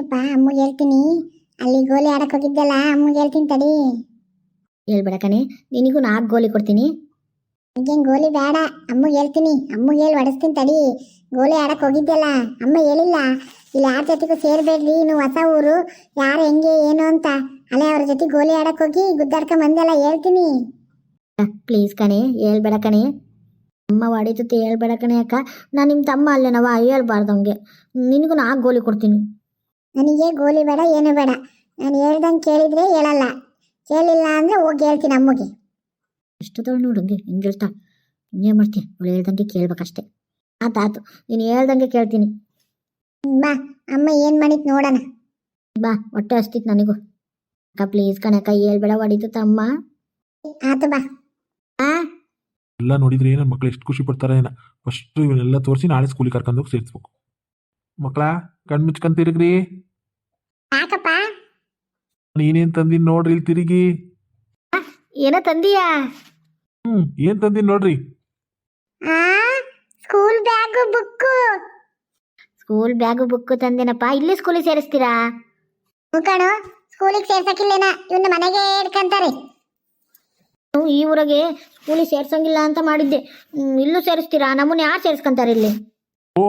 ಅಪ್ಪ ಅಮ್ಮಗೆ ಹೇಳ್ತೀನಿ. ಅಲ್ಲಿ ಗೋಲಿ ಆಡಕ್ ಹೋಗಿದ್ದಲ್ಲ ಅಮ್ಮಗೆ ಹೇಳ್ತೀನಿ ತಡಿ. ಹೇಳ್ಬೇಡ ಕಣೆ ನಿನಗೂ ನಾಲ್ಕು ಗೋಲಿ ಕೊಡ್ತೀನಿ. ಈಗೇನ್ ಗೋಲಿ ಬೇಡ ಅಮ್ಮಗೆ ಹೇಳ್ತೀನಿ. ಅಮ್ಮಗೆ ಹೇಳಿ ಹೊಡಿಸ್ತೀನಿ ತಡಿ. ಗೋಲಿ ಆಡಕ್ ಹೋಗಿದ್ದಲ್ಲ ಅಮ್ಮ ಹೇಳಿಲ್ಲ. ಇಲ್ಲಿ ಯಾರ ಜೊತೆಗೂ ಸೇರ್ಬೇಡ್ರಿ ಇನ್ನು ಹೊಸ ಊರು ಯಾರು ಹೆಂಗೆ ಏನು ಅಂತ. ಅಲ್ಲೇ ಅವ್ರ ಜೊತೆ ಗೋಲಿ ಆಡಕ್ ಹೋಗಿ ಗುದ್ದಾಡ್ಕೊಂಡ್ ಬಂದೆಲ್ಲ ಹೇಳ್ತೀನಿ. ಪ್ಲೀಸ್ ಕಣೆ ಹೇಳ್ಬೇಡ ಕಣೆ. ಅಮ್ಮ ಹೊಡಿತುತ್ತೆ ಹೇಳ್ಬೇಡ ಕಣೆ ಅಕ್ಕ. ನಾನು ನಿಮ್ಮ ತಮ್ಮ ಅಲ್ಲೇನವ ಹೇಳ್ಬಾರ್ದು ಹಂಗೆ ನಿನಗೂ ನಾಲ್ಕು ಗೋಲಿ ಕೊಡ್ತೀನಿ. ನನಗೆ ಗೋಲಿ ಬೇಡ ಏನು ಬೇಡ. ನಾನು ಹೇಳ್ದಂಗೆ ಕೇಳಿದ್ರೆ ಹೇಳಲ್ಲ. ಕೇಳಿಲ್ಲ ಅಂದ್ರೆ ಹೋಗಿ ಹೇಳ್ತೀನಿ ಅಮ್ಮಗೆ. ಇಷ್ಟದವಳು ನೋಡು ಹಂಗೆ ಹಿಂಗೆ ಹೇಳ್ತಾ. ಇನ್ನೇನು ಮಾಡ್ತೀನಿ ಅವಳು ಹೇಳ್ದಂಗೆ ಕೇಳ್ಬೇಕಷ್ಟೆ. ಆತಾತು ನೀನು ಹೇಳ್ದಂಗೆ ಕೇಳ್ತೀನಿ. ಬಾ ಅಮ್ಮ ಏನು ಮಾಡಿತ್ ನೋಡೋಣ. ಬಾ ಹೊಟ್ಟೆ ಅಷ್ಟಿತ್ತು ನನಗೂ. ಅಕ್ಕ ಪ್ಲೀಸ್ ಕಣಕ್ಕ ಹೇಳ್ಬೇಡ ಹೊಡಿತು ತಮ್ಮ. ಆತು ಬಾ. ಆ? ಎಲ್ಲ ನೋಡಿದ್ರೆ ಏನೋ ಮಕ್ಳು ಎಷ್ಟು ಖುಷಿ ಪಡ್ತಾರೆ ಏನ? ಫಸ್ಟ್ ಇವನ್ನೆಲ್ಲ ತೋರಿಸಿ ನಾಳೆ ಸ್ಕೂಲಿಗೆ ಕರ್ಕೊಂಡೋಗಿ ಸೇರಿಸ್ಬೇಕು. ಮಕ್ಕಳ ಕಣ್ ಮುಚ್ಕೊಂಡ್ ತಿರುಗ್ರಿ ಯಾಕಪ್ಪ? ನೀನೇನ್ ತಂದಿನ್ ನೋಡ್ರಿ ಇಲ್ಲಿ ತಿರುಗಿ. ಏನೋ ತಂದಿಯಾ? ಹ್ಮ್ ಏನ್ ತಂದಿನ್ ನೋಡ್ರಿ? ಆ school bag book school bag book ತಂದೇನಪ್ಪ? ಇಲ್ಲಿ ಸ್ಕೂಲಿಗೆ ಸೇರಿಸ್ತೀರಾ? ಕಣು ಸ್ಕೂಲಿಗೆ ಸೇರ್ಸಕ್ಕಿಲ್ಲೇನ? ಇವನ್ನ ಮನೆಗೆ ಇಡ್ಕಂತಾರೆ ಈ ಊರಿಗೆ ಸ್ಕೂಲಿಗೆ ಸೇರ್ಸಂಗಿಲ್ಲ ಅಂತ ಮಾಡಿದ್ದೆ. ಹ್ಮ್, ಇಲ್ಲೂ ಸೇರಿಸ್ತೀರಾ? ನಮ್ಮನ್ನ ಯಾರು ಸೇರಿಸ್ಕೊಂತಾರೆ ಇಲ್ಲಿ? ಓ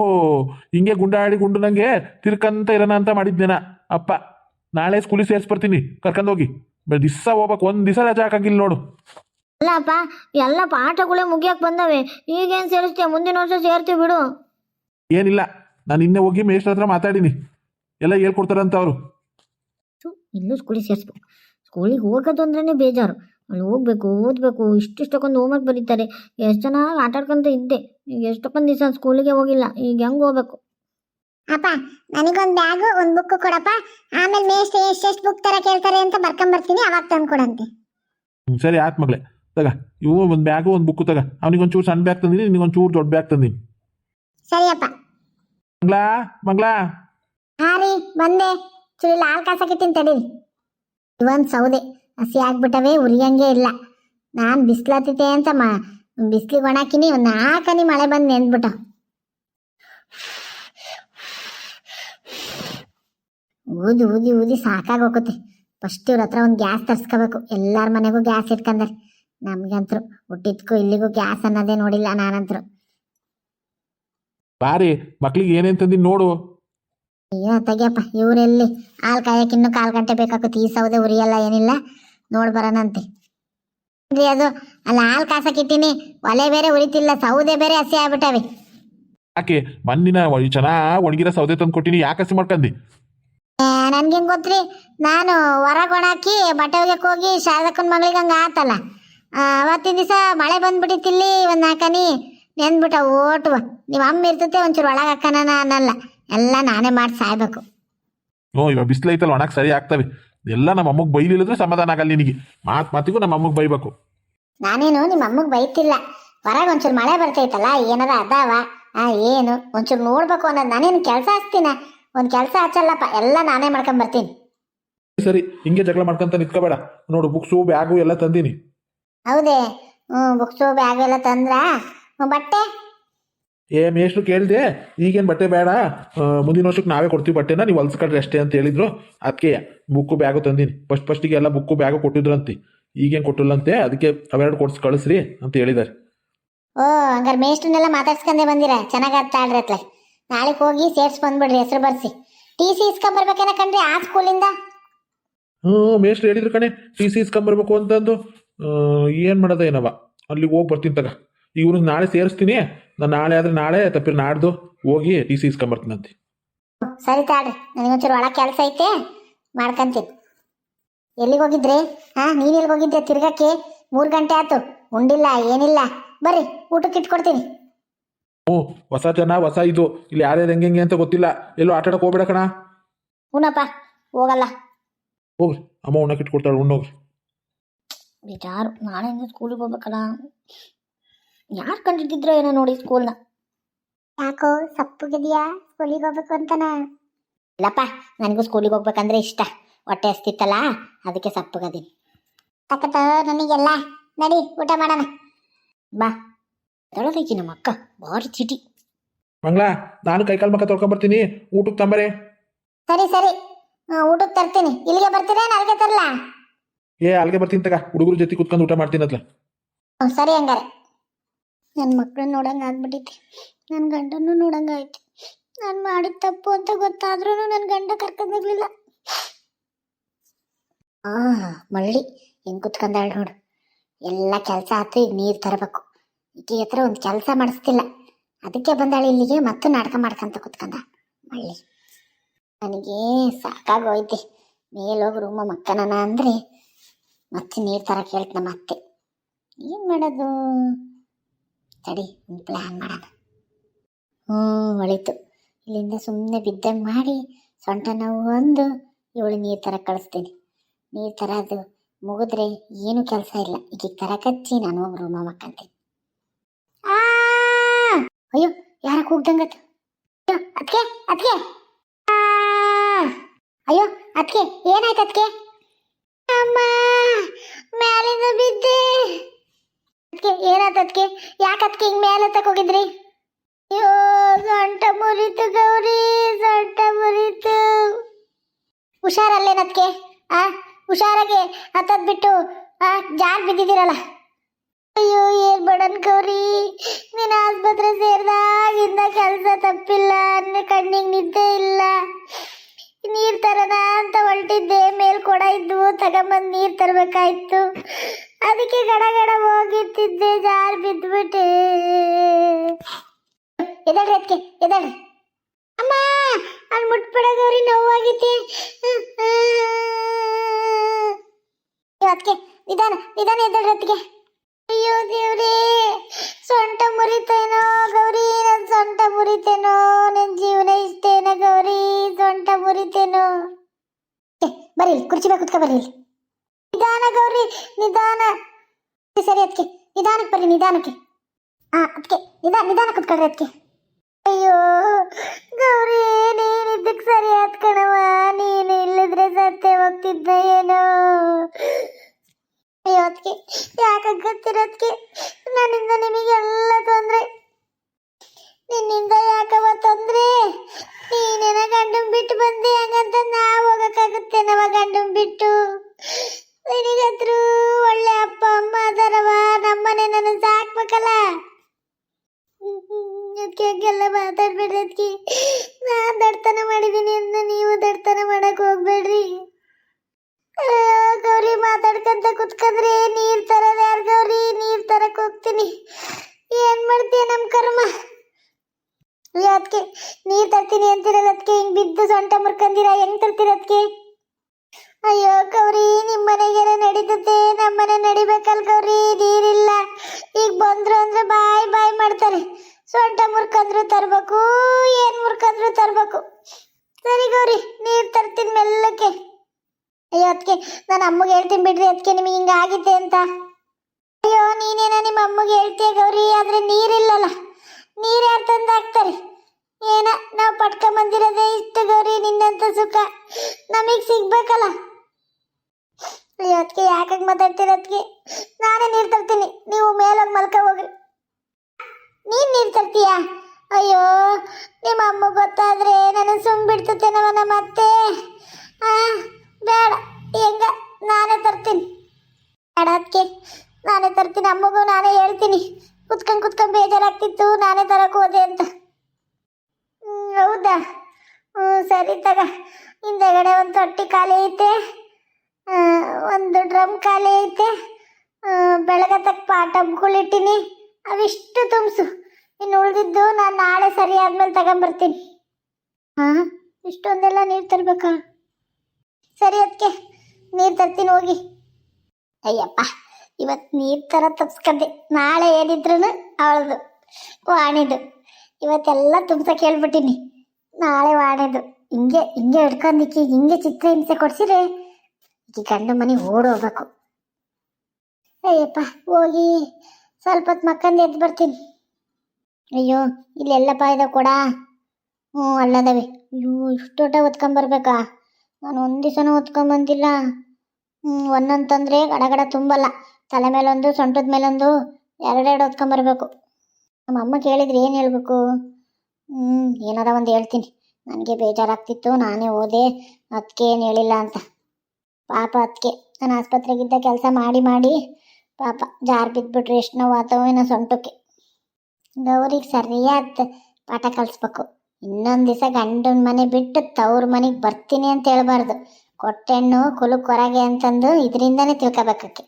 ಹಿಂಗೆ ಗುಂಡಾಡಿ ಗುಂಡು ನಂಗೆ ತಿರ್ಕಂತ ಇರೋಣ ಅಂತ ಮಾಡಿದ್ದೇನ ಅಪ್ಪ ನಾಳೆ ಸ್ಕೂಲಿಗೆ ಸೇರಿಸ್ಬರ್ತೀನಿ. ಕರ್ಕೊಂಡೋಗಿ ದಿವ್ಸ ಹೋಗ್ಬೇಕು. ಒಂದ್ ದಿವಸ ರಜೆ ಹಾಕಂಗಿಲ್ಲ ನೋಡು. ಅಲ್ಲಪ್ಪ ಎಲ್ಲ ಪಾಠಗಳೇ ಮುಗಿಯಕ್ ಬಂದವೆ. ಈಗೇನು ಸೇರಿಸ್ತೀಯ? ಮುಂದಿನ ವರ್ಷ ಸೇರ್ತಿ ಬಿಡು. ಏನಿಲ್ಲ. ನಾನು ಇನ್ನೇ ಹೋಗಿ ಮೇಷ್ಟ್ರ ಹತ್ರ ಮಾತಾಡೀನಿ. ಎಲ್ಲ ಹೇಳ್ಕೊಡ್ತಾರಂತ ಅವರು. ಇಲ್ಲೂ ಸ್ಕೂಲಿಗೆ ಸೇರಿಸ್ಬೇಕು. ಸ್ಕೂಲಿಗೆ ಹೋಗೋದು ಅಂದ್ರೆ ಬೇಜಾರು. ಅಲ್ಲಿ ಹೋಗ್ಬೇಕು ಓದಬೇಕು ಇಷ್ಟಿಷ್ಟಕ್ಕೊಂದು ಹೋಮ್ವರ್ಕ್ ಬರೀತಾರೆ. ಎಷ್ಟು ಚೆನ್ನಾಗಿ ಆಟಾಡ್ಕೊಂತ ಇದ್ದೆ ಈಗ ಎಷ್ಟಕ್ಕೊಂದು ದಿವಸ ಸ್ಕೂಲಿಗೆ ಹೋಗಿಲ್ಲ ಈಗ ಹೆಂಗೆ ಹೋಗ್ಬೇಕು? ಅಪ್ಪ ನನಗೊಂದು ಬ್ಯಾಗು ಒಂದು ಬುಕ್ ಕೊಡಪ್ಪ. ಆಮೇಲೆ ಮೇಸ್ಟ್ ಎಷ್ಟೆಷ್ಟು ಬುಕ್ ತರ ಕೇಳ್ತಾರೆ ಅಂತ ಬರ್ಕೊಂಬರ್ತೀನಿ ಅವಾಗ ತಂದು ಕೊಡಂತೆ. ಹ್ಮ್, ಸರಿ ಆತ್ ಮಗಳೇ. ತಗ ಇವು ಒಂದು ಬ್ಯಾಗು ಒಂದು ಬುಕ್ ತಗ. ಅವನಿಗೆ ಒಂಚೂರು ಸಣ್ಣ ಬ್ಯಾಗ್ ತಂದಿನಿ ನಿನಗೆ ಒಂಚೂರು ದೊಡ್ಡ ಬ್ಯಾಗ್ ತಂದಿನಿ. ಸರಿಯಪ್ಪ ಮಂಗ್ಲಾ ಮಂಗ್ಲಾ ಹಾ ರೀ ಬಂದೆ. ಚೂರಿ ಲಾಲ್ ಕಾಸಕ್ಕೆ ತಡೀರಿ. ಇವನ್ ಸೌದೆ. ಹಸಿ ಆಗ್ಬಿಟ್ಟವೆ ಉರಿಯಂಗೆ ಇಲ್ಲ. ನಾನು ಬಿಸ್ಲತ್ತಿದ್ದೆ ಅಂತ ಮಾ ಬಿಸ್ಲಿಗೆ ಒಣಾಕಿನಿ ಒಂದು ನಾಲ್ಕನಿ ಮಳೆ ಬಂದು ನೆಂದ್ಬಿಟ್ಟ ಊದಿ ಊದಿ ಊದಿ ಸಾಕಾಗೋಗುತ್ತೆ ಫಸ್ಟ್ ಇವ್ರ ಹತ್ರ ಒಂದು ಗ್ಯಾಸ್ ತರಿಸ್ಕೋಬೇಕು. ಎಲ್ಲರ ಮನೆಗೂ ಗ್ಯಾಸ್ ಇಟ್ಕಂದ್ರೆ ನಮ್ಗಂತ್ರು ಹುಟ್ಟಿದ್ಕೂ ಇಲ್ಲಿಗೂ ಗ್ಯಾಸ್ ಅನ್ನೋದೇ ನೋಡಿಲ್ಲ ನಾನಂತರು. ಬಾರಿ ಮಕ್ಳಿಗೆ ಏನೇನ್ ತಂದಿನಿ ನೋಡು. ಅಯ್ಯೋ ತೆಗಿಯಪ್ಪ ಇವರೆಲ್ಲಿ ಹಾಲು ಕಾಯಕ್ಕೆ ಇನ್ನೂ ಕಾಲು ಗಂಟೆ ಬೇಕಾಗುತ್ತೆ. ಈ ಸೌದೆ ಉರಿಯಲ್ಲ ಏನಿಲ್ಲ. ನೋಡ್ ಬರೋಣಂತೆ. ರೀ ಅದು ಅಲ್ಲ ಹಾಲು ಕಾಸಕ್ಕಿಟ್ಟಿನಿ ಒಲೆ ಬೇರೆ ಉರಿತಿಲ್ಲ ಸೌದೆ ಬೇರೆ ಹಸಿ ಆಗ್ಬಿಟ್ಟವೆ. ಯಾಕೆ? ಮಣ್ಣಿನ ಚೆನ್ನಾಗಿ ಒಣಗಿರೋ ಸೌದೆ ತಂದು ಕೊಟ್ಟಿನಿ ಯಾಕೆ ಹಸಿ ಮಾಡ್ಕಂದಿ? ಹೆಂಗ್ ಗೊತ್ತ್ರಿ? ನಾನು ಹೊರಗೆ ಒಣಾಕಿ ಬಟ್ಟೆ ಒಗ್ಯಕ್ಕೆ ಹೋಗಿ ಶಾರದಕ್ಕನ ಮಗಳಿಗೆ ಹಂಗೆ ಆತಲ್ಲ. ಅವತ್ತಿನ ದಿವಸ ಮಳೆ ಬಂದ್ಬಿಟ್ಟಿತ್ತಿಲ್ಲಿ ಒಂದು ಹಾಕನಿ ನೆಂದ್ಬಿಟ್ಟ ಓಟುವ. ನೀವು ಅಮ್ಮ ಇರ್ತತೆ ಒಂಚೂರು ಒಳಗೆ ಹಾಕನ ಅನ್ನಲ್ಲ. ಎಲ್ಲ ನಾನೇ ಮಾಡಿ ಸಾಯ್ಬೇಕು. ಓ ಇವಾಗ ಬಿಸಿಲೈತಲ್ಲ ಒಣಕ್ಕೆ ಸರಿ ಆಗ್ತವೆ. ಎಲ್ಲ ನಮ್ಮ ಅಮ್ಮಗೆ ಬೈಲಿಲ್ಲದ್ರೆ ಸಮಾಧಾನ ಆಗಲ್ಲ ನಿನಗೆ. ಮಾತು ಮಾತಿಗೂ ನಮ್ಮ ಅಮ್ಮಗೆ ಬೈಬೇಕು. ನಾನೇನು ನಿಮ್ಮ ಅಮ್ಮಗೆ ಬೈತಿಲ್ಲ. ಹೊರಗೆ ಒಂಚೂರು ಮಳೆ ಬರ್ತೈತಲ್ಲ ಏನಾರ ಅದಾವ? ಆ ಏನು? ಒಂಚೂರು ನೋಡ್ಬೇಕು ಅನ್ನೋದು ನಾನೇನು ಕೆಲಸ ಹಚ್ತೀನ? ಒಂದು ಕೆಲಸ ಹಚ್ಚಲ್ಲಪ್ಪ ಎಲ್ಲ ನಾನೇ ಮಾಡ್ಕೊಂಡ್ ಬರ್ತೀನಿ. ಸರಿ ಹಿಂಗೆ ಜಗಳ ಮಾಡ್ಕೊಂತ ನಿತ್ಕೋಬೇಡ. ನೋಡು ಬುಕ್ಸು ಬ್ಯಾಗು ಎಲ್ಲ ತಂದೀನಿ. ಹೌದೇ? ಹ್ಞೂ ಬುಕ್ಸು ಬ್ಯಾಗ್ ಎಲ್ಲ ತಂದ್ರ? ಬಟ್ಟೆ? ಏ ಮೇಷ್ಟ್ರು ಕೇಳಿದೆ ಈಗೇನು ಬಟ್ಟೆ ಬೇಡ? ಮುಂದಿನ ವರ್ಷಕ್ಕೆ ನಾವೇ ಕೊಡ್ತೀವಿ ಬಟ್ಟೆನ ನೀವು ಹೊಲ್ಸ್ಕೊಳ್ರಿ ಅಷ್ಟೇ ಅಂತ ಹೇಳಿದ್ರು. ಅದಕ್ಕೆ ಬುಕ್ಕು ಬ್ಯಾಗು ತಂದೀನಿ. ಫಸ್ಟ್ ಫಸ್ಟಿಗೆ ಎಲ್ಲ ಬುಕ್ಕು ಬ್ಯಾಗು ಕೊಟ್ಟಿದ್ರಂತೆ. ಈಗೇನು ಕೊಟ್ಟಿಲ್ಲಂತೆ ಅದಕ್ಕೆ ಅವೆರಡು ಕೊಡ್ಸಿ ಕಳಿಸ್ರಿ ಅಂತ ಹೇಳಿದ್ದಾರೆ ಓ ಹಂಗಾರೆ ಮೇಷ್ಟ್ರನ್ನೆಲ್ಲ ಮಾತಾಡ್ಸ್ಕೊಂಡೆ ಬಂದಿರ? ಚೆನ್ನಾಗಿ ತಾಳ್ರಿ ಅತ್ಲೆ. ನಾಳೆಗೆ ಹೋಗಿ ಸೇರ್ಸ್ ಬಂದ್ಬಿಡ್ರಿ ಹೆಸರು ಬರ್ಸಿ. ಟಿ ಸಿ ಇಸ್ಕೊಂಬರ್ಬೇಕೇನ ಕಣ್ರಿ ಆ ಸ್ಕೂಲಿಂದ? ಹ್ಞೂ ಮೇಷ್ಟ್ರು ಹೇಳಿದ್ರು ಕಣೆ ಟಿ ಸಿ ಇಸ್ಕೊಂಬರ್ಬೇಕು ಅಂತಂದು. ಏನು ಮಾಡೋದ ಏನವ? ಅಲ್ಲಿಗೆ ಹೋಗಿ ಬರ್ತೀನಿ ತಗ. ಇವ್ರನ್ನ ನಾಳೆ ಸೇರಿಸ್ತೀನಿ. ನಾನು ನಾಳೆ ಆದ್ರೆ ನಾಳೆ ತಪ್ಪಿರ ನಾಡ್ದು ಹೋಗಿ ಟಿ ಸಿ ಇಸ್ಕೊಂಬರ್ತೀನಂತೆ ಸರಿ ತಾಳ್ರಿ ನನಗೊಂಚೂರು ಒಳಗೆ ಕೆಲಸ ಐತೆ ಮಾಡ್ಕಂತೀನಿ. ಎಲ್ಲಿಗೆ ಹೋಗಿದ್ರಿ? ಹಾ ನೀನ್ ಎಲ್ಲಿಗೆ ಹೋಗಿದ್ದೆ ತಿರ್ಗಕ್ಕೆ? ಮೂರು ಗಂಟೆ ಆಯ್ತು ಉಂಡಿಲ್ಲ ಏನಿಲ್ಲ. ಬರ್ರಿ ಊಟಕ್ಕೆ ಇಟ್ಕೊಡ್ತೀನಿ. ಹ್ಞೂ ಹೊಸ ಜನ ಹೊಸ ಇದು. ಇಲ್ಲಿ ಯಾರ್ಯಾರು ಹೆಂಗೆ ಹೆಂಗೆ ಅಂತ ಗೊತ್ತಿಲ್ಲ. ಎಲ್ಲೋ ಆಟ ಆಡಕ್ಕೆ ಹೋಗ್ಬೇಡ ಕಣ. ಹೂನಪ್ಪ ಹೋಗಲ್ಲ. ಹೋಗ್ರಿ ಅಮ್ಮ ಉಣ್ಣಕ್ಕೆ ಇಟ್ಕೊಡ್ತಾಳೆ ಉಣ್ಣೋಗ್ರಿ. ಬೇಜಾರು ನಾಳೆಯಿಂದ ಸ್ಕೂಲಿಗೆ ಹೋಗ್ಬೇಕಲ್ಲ. ಯಾರು ಕಂಡಿದ್ದಿದ್ರೋ ಏನೋ ನೋಡಿ ಸ್ಕೂಲ್ನ ಯಾಕೋ ಸಪ್ಪಗಿದ್ಯಾ? ಸ್ಕೂಲಿಗೆ ಹೋಗ್ಬೇಕು ಅಂತನ? ಇಲ್ಲಪ್ಪ ನನಗೂ ಸ್ಕೂಲಿಗೆ ಹೋಗ್ಬೇಕಂದ್ರೆ ಇಷ್ಟ. ಹೊಟ್ಟೆ ಹಸ್ತಿತ್ತಲ್ಲ ಅದಕ್ಕೆ ಸಪ್ಪಗದೀನಿ. ತಕ್ಕತ ನನಗೆಲ್ಲ. ನಡಿ ಊಟ ಮಾಡೋಣ. ಬಾ. ತೊಳಗೈಕಿ ನಮ್ಮ ಅಕ್ಕ ಭಾರಿ ಚಿಟಿ. ಮಂಗ್ಲಾ ನಾನು ಕೈಕಾಲ್ ಮಕ್ಕ ತೊಳ್ಕೊಂಬರ್ತೀನಿ ಊಟಕ್ಕೆ ತಂಬರೆ. ಸರಿ ಸರಿ. ಊಟಕ್ಕೆ ತರ್ತೀನಿ. ಇಲ್ಲಿಗೆ ಬರ್ತೀರಾ ಅಲ್ಲಿಗೆ ತರಲಾ? ಏ ಅಲ್ಲಿಗೆ ಬರ್ತೀನಿ ತಗ. ಹುಡುಗರ ಜೊತೆ ಕುತ್ಕೊಂಡು ಊಟ ಮಾಡ್ತೀನಿ ಅದ್ಲ. ಸರಿ ಹಂಗಾರೆ. ನನ್ನ ಮಕ್ಕಳು ನೋಡಂಗೆ ಆಗ್ಬಿಟ್ಟಿದ್ದೆ. ನನ್ನ ಗಂಡನೂ ನೋಡಂಗೆ ಆಯ್ತು. ನಾನು ಮಾಡಿದ ತಪ್ಪು ಅಂತ ಗೊತ್ತಾದ್ರೂ ನನ್ನ ಗಂಡ ಕರ್ಕೊಂಡೋಗ್ಲಿಲ್ಲ ಆ, ಮಳ್ಳಿ, ಹಿಂಗೆ ಕುತ್ಕೊಂಡಾಳ ನೋಡು. ಎಲ್ಲ ಕೆಲಸ ಆಯ್ತು ಈಗ ನೀರು ತರಬೇಕು. ಈಕೆ ಹತ್ರ ಒಂದು ಕೆಲಸ ಮಾಡಿಸ್ತಿಲ್ಲ. ಅದಕ್ಕೆ ಬಂದಾಳೆ ಇಲ್ಲಿಗೆ ಮತ್ತೆ ನಾಟಕ ಮಾಡ್ಕೊಂತ ಕುತ್ಕೊಂಡ ಮಳ್ಳಿ. ನನಗೆ ಸಾಕಾಗೋಯ್ತೆ ಮೇಲೋಗಿ ರೂಮ ಮಕ್ಕನನ ಅಂದರೆ ಮತ್ತೆ ನೀರು ತರ ಕೇಳ್ತ ನಮ್ಮ ಅತ್ತೆ. ಏನು ಮಾಡೋದು? ತಡಿ, ಒಂದು ಪ್ಲ್ಯಾನ್ ಮಾಡೋಣ ಹ್ಞೂ, ಒಳಿತು. ಇಲ್ಲಿಂದ ಸುಮ್ಮನೆ ಬಿದ್ದಂಗೆ ಮಾಡಿ ಸೊಂಟ ನೋವು ಒಂದು ಇವಳು ನೀರು ಥರ ಕಳಿಸ್ತೀನಿ. ನೀರು ತರೋದು ಮುಗಿದ್ರೆ ಏನು ಕೆಲಸ ಇಲ್ಲ. ಈಗ ಥರ ಕಚ್ಚಿ ನಾನು ಹೋಗಿ ರೂಮ ಆ! ಅಯ್ಯೋ ಯಾರ ಕೂಗ್ದಂಗತ್ತು ಅಯ್ಯೋ ಅದಕ್ಕೆ ಅದಕ್ಕೆ ಅಯ್ಯೋ ಅದಕ್ಕೆ ಏನಾಯ್ತು ಅದಕ್ಕೆ ಅಮ್ಮ ಮ್ಯಾಲಿಂದ ಬಿದ್ದೆ. ಅದಕ್ಕೆ ಏನಾತ ಅದಕ್ಕೆ ಅದಕ್ಕೆ ಹಿಂಗೆ ಮೇಲೆ ಹತ್ತಕ್ ಹೋಗಿದ್ರಿ? ಅಯ್ಯೋ, ಸೊಂಟ ಮುರಿತು ಗೌರಿ, ಸೊಂಟ ಮುರಿತು. ಹುಷಾರಲ್ಲೇನದಕ್ಕೆ ಆ, ಹುಷಾರಾಗಿ ಹತ್ತದ್ ಬಿಟ್ಟು, ಆ, ಜಾರ್ ಬಿದ್ದಿದ್ದೀರಲ್ಲ? ಅಯ್ಯೋ, ಏನ್ ಬಡನ್ ಗೌರಿ? ನೀನ್ ಆಸ್ಪತ್ರೆ ಸೇರಿದಾಗಿಂದ ಕೆಲಸ ತಪ್ಪಿಲ್ಲ ಅನ್ನ ಕಣ್ಣಿಗೆ ನಿದ್ದೆ ಇಲ್ಲ. ನೀರ್ ತರದ ಅಂತ ಹೊರಟಿದ್ದೆ ಮೇಲ್ ಕೊಡ ಇದ್ವು, ತಗೊಂಬಂದ್ ನೀರ್ ತರಬೇಕಾಯ್ತು. ಅದಕ್ಕೆ ಗಡ ಗಡ ಹೋಗಿತ್ತಿದ್ದೆ, ಜಾರ್ ಬಿದ್ದ್ಬಿಟ್ಟೆ ಎದಳ್ರಿ ಅದಕ್ಕೆ ಎದಳ್ರಿ ಅಮ್ಮ, ಅಲ್ಲಿ ಮುಟ್ಬಿಡೋದವ್ರಿ ಗೌರಿ ನೋವಾಗಿತ್ತೆ ಅದಕ್ಕೆ, ನಿಧಾನ ನಿಧಾನ ಎದಳ್ರಿ ಅದಕ್ಕೆ. ಅಯ್ಯೋ, ದೇವ್ರೇ, ಸೊಂಟ ಮುರಿತೇನೋ ಗೌರಿ, ನನ್ ಸೊಂಟ ಮುರಿತೇನೋ ನನ್ನ ಜೀವನ ಇಷ್ಟೇನ ಗೌರಿ, ಸೊಂಟ ಮುರಿತೇನೋ. ಬರೀ ಕುರ್ಚಿ ಮೇಲೆ ಕುತ್ಕೊ. ನಿಧಾನ ಗೌರಿ ನಿಧಾನ. ಸರಿ, ಅದಕ್ಕೆ ನಿಧಾನಕ್ಕೆ ಬರ್ರಿ ನಿಧಾನಕ್ಕೆ. ಹಾ ಅದಕ್ಕೆ ನಿಧಾನ ನಿಧಾನ ಕುತ್ಕೊಳ್ರಿ ಅದಕ್ಕೆ ಅಯ್ಯೋ ಗೌರಿ ನೀನಿದ್ದಕ್ಕೆ ಸರಿ ಆತ್ ಕಣವ ನೀನು ಇಲ್ಲದ್ರೆ ಸತ್ಯ ಹೋಗ್ತಿದ್ದ ಏನೋ. ಅಯ್ಯೋ ಅದಕ್ಕೆ ಯಾಕೆ ಗೊತ್ತಿರೋದಕ್ಕೆ ನನ್ನಿಂದ ನಿಮಗೆಲ್ಲ ತೊಂದ್ರೆ. ನಿನ್ನಿಂದ ಯಾಕವ ತೊಂದ್ರೆ? ಗೌರಿ ಮಾತಾಡ್ಕಂತ ಕುತ್ಕಂದ್ರೆ ನೀರ್ ತರದ ಯಾರು ಗೌರಿ? ನೀರ್ ತರಕ್ ಹೋಗ್ತೀನಿ. ಏನ್ ಮಾಡ್ತೀಯ ನಮ್ ಕರ್ಮ? ಅದಕ್ಕೆ ನೀರ್ ತರ್ತೀನಿ ಅಂತಿರಲ್ಲ ಅದಕ್ಕೆ ಹಿಂಗ್ ಬಿದ್ದು ಸೊಂಟ ಮುರ್ಕಂದಿರ? ಹೆಂಗ್ ತರ್ತೀರ ಅದಕ್ಕೆ ಅಯ್ಯೋ, ಗೌರಿ, ನಿಮ್ ಮನೆಗೆಲ್ಲ ನಮ್ಮ ಮನೆ ನಡಿಬೇಕಲ್ ಗೌರಿ? ನೀರಿಲ್ಲ. ಈಗ ಬಂದ್ರು ಅಂದ್ರೆ ಬಾಯ್ ಬಾಯ್ ಮಾಡ್ತಾರೆ. ಸೊಂಟ ಮುರ್ಕಂದ್ರು ತರ್ಬೇಕು, ಏನ್ ಮುರ್ಕಂದ್ರು ತರ್ಬೇಕು. ಸರಿ ಗೌರಿ, ನೀರ್ ತರ್ತೀನಿ ಮೆಲ್ಲಕ್ಕೆ. ಅಯ್ಯೋ ಅದಕ್ಕೆ ನಾನು ಅಮ್ಮಗೆ ಹೇಳ್ತೀನಿ ಬಿಡ್ರಿ ಅದಕ್ಕೆ ನಿಮಗೆ ಹಿಂಗೆ ಆಗಿದೆ ಅಂತ. ಅಯ್ಯೋ, ನೀನೇನ ನಿಮ್ಮ ಅಮ್ಮಗೆ ಹೇಳ್ತೀಯ ಗೌರಿ? ಆದರೆ ನೀರಿಲ್ಲಲ್ಲ. ನೀರು ಯಾರು ತಂದು ಹಾಕ್ತಾರೆ? ಏನ, ನಾವು ಪಟ್ಕೊಂಬಂದಿರೋದೇ ಇಷ್ಟ ಗೌರಿ, ನಿನ್ನಂತ ಸುಖ? ನಮಗೆ ಸಿಗ್ಬೇಕಲ್ಲ. ಅಯ್ಯೋ ಅದಕ್ಕೆ ಯಾಕಾಗಿ ಮಾತಾಡ್ತೀರ ಅದಕ್ಕೆ ನಾನೇ ನೀರು ತರ್ತೀನಿ. ನೀವು ಮೇಲೋಗಿ ಮಲ್ಕ, ಹೋಗ್ರಿ. ನೀನು ನೀರು ತರ್ತೀಯಾ? ಅಯ್ಯೋ, ನಿಮ್ಮ ಅಮ್ಮ ಗೊತ್ತಾದ್ರೆ ನಾನು ಸುಮ್ ಬಿಡ್ತತೇನವ ನಮ್ಮ ಅತ್ತೆ? ಬೇಡ ಅದಕ್ಕೆ ನಾನೇ ತರ್ತೀನಿ, ಅಮ್ಮಗೂ ನಾನೇ ಹೇಳ್ತೀನಿ. ಕುತ್ಕೊಂಡ್ ಕುತ್ಕೊಂಡ್ ಬೇಜಾರಾಗ್ತಿತ್ತು, ನಾನೇ ತರಕ್ ಹೋದೆ ಅಂತ. ಹೌದಾ? ಹ್ಞೂ ಸರಿ ತಗ. ಹಿಂದೆಗಡೆ ಒಂದು ತೊಟ್ಟಿ ಖಾಲಿ ಐತೆ. ಒಂದು ಡ್ರಮ್ ಖಾಲಿ ಐತೆ. ಬೆಳಗ್ಗೆ ತಕ್ಕ ಟಬ್ಗಳಿಟ್ಟಿನಿ ಅವಿಷ್ಟು ತುಂಬಿಸು. ಇನ್ನು ಉಳಿದಿದ್ದು ನಾನು ನಾಳೆ ಸರಿ ಆದ್ಮೇಲೆ ತಗೊಂಬರ್ತೀನಿ. ಹಾಂ, ಇಷ್ಟೊಂದೆಲ್ಲ ನೀರು ತರಬೇಕಾ? ಸರಿ ಅದಕ್ಕೆ ನೀರು ತರ್ತೀನಿ, ಹೋಗಿ. ಅಯ್ಯಪ್ಪ ಇವತ್ತು ನೀರ್ ತರ ತಪ್ಸ್ಕೊಂಡೆ ನಾಳೆ ಏನಿದ್ರು ಅವಳದು, ವಾಣಿದು. ಇವತ್ತೆಲ್ಲ ತುಂಬ ಕೇಳ್ಬಿಟ್ಟಿನಿ ನಾಳೆ ವಾಣಿದು. ಹಿಂಗೆ ಹಿಂಗೆ ಹಿಡ್ಕೊಂಡಿಕ್ಕಿ ಹಿಂಗೆ ಚಿತ್ರ ಹಿಂಸೆ ಕೊಡ್ಸಿದ್ರೆ ಈ ಗಂಡು ಮನೆ ಓಡೋಗ್ಬೇಕು ಅಯ್ಯಪ್ಪ, ಹೋಗಿ. ಸ್ವಲ್ಪ ಹೊತ್ತು ಮಕ್ಕಂದು ಎದ್ದು ಬರ್ತೀನಿ. ಅಯ್ಯೋ ಇಲ್ಲೆಲ್ಲಪ್ಪ ಇದೆ ಕೊಡ. ಹ್ಞೂ, ಅಲ್ಲದವೆ. ಅಯ್ಯೋ ಇಷ್ಟು ದೊಡ್ಡ ನಾನು ಒಂದು ದಿವ್ಸನೂ ಹೊತ್ಕೊಂಬಂದಿಲ್ಲ ಹ್ಞೂ ಒಂದೊಂದು ಗಡ ಗಡಗಡ ತುಂಬಲ್ಲ. ತಲೆ ಮೇಲೊಂದು, ಸೊಂಟದ ಮೇಲೊಂದು, ಎರಡೆರಡು ಹೊತ್ಕೊಂಬರ್ಬೇಕು ನಮ್ಮ ಅಮ್ಮ ಕೇಳಿದ್ರೆ ಏನು ಹೇಳ್ಬೇಕು? ಹ್ಞೂ ಏನಾರ ಒಂದು ಹೇಳ್ತೀನಿ. ನನಗೆ ಬೇಜಾರಾಗ್ತಿತ್ತು, ನಾನೇ ಓದೆ ಅದಕ್ಕೆ ಏನು ಹೇಳಿಲ್ಲ ಅಂತ. ಪಾಪ ಅದಕ್ಕೆ ನಾನು ಆಸ್ಪತ್ರೆಗಿದ್ದ ಕೆಲಸ ಮಾಡಿ ಮಾಡಿ, ಪಾಪ ಜಾರ್ ಬಿದ್ದುಬಿಟ್ರೆ ಎಷ್ಟು ನೋವು ಆತವೋ ಏನೋ ಸೊಂಟಕ್ಕೆ. ಗೌರಿಗೆ ಸರಿಯಾದ ಪಾಠ ಕಲಿಸ್ಬೇಕು. ಇನ್ನೊಂದು ದಿವಸ ಗಂಡನ ಮನೆ ಬಿಟ್ಟು ತವ್ರ ಮನೆಗೆ ಬರ್ತೀನಿ ಅಂತ ಹೇಳ್ಬಾರ್ದು. ಕೊಟ್ಟೆಣ್ಣು ಕುಲುಕ್ ಹೊರಗೆ ಅಂತಂದು ಇದರಿಂದನೇ ತಿಳ್ಕೊಬೇಕಕ್ಕೆ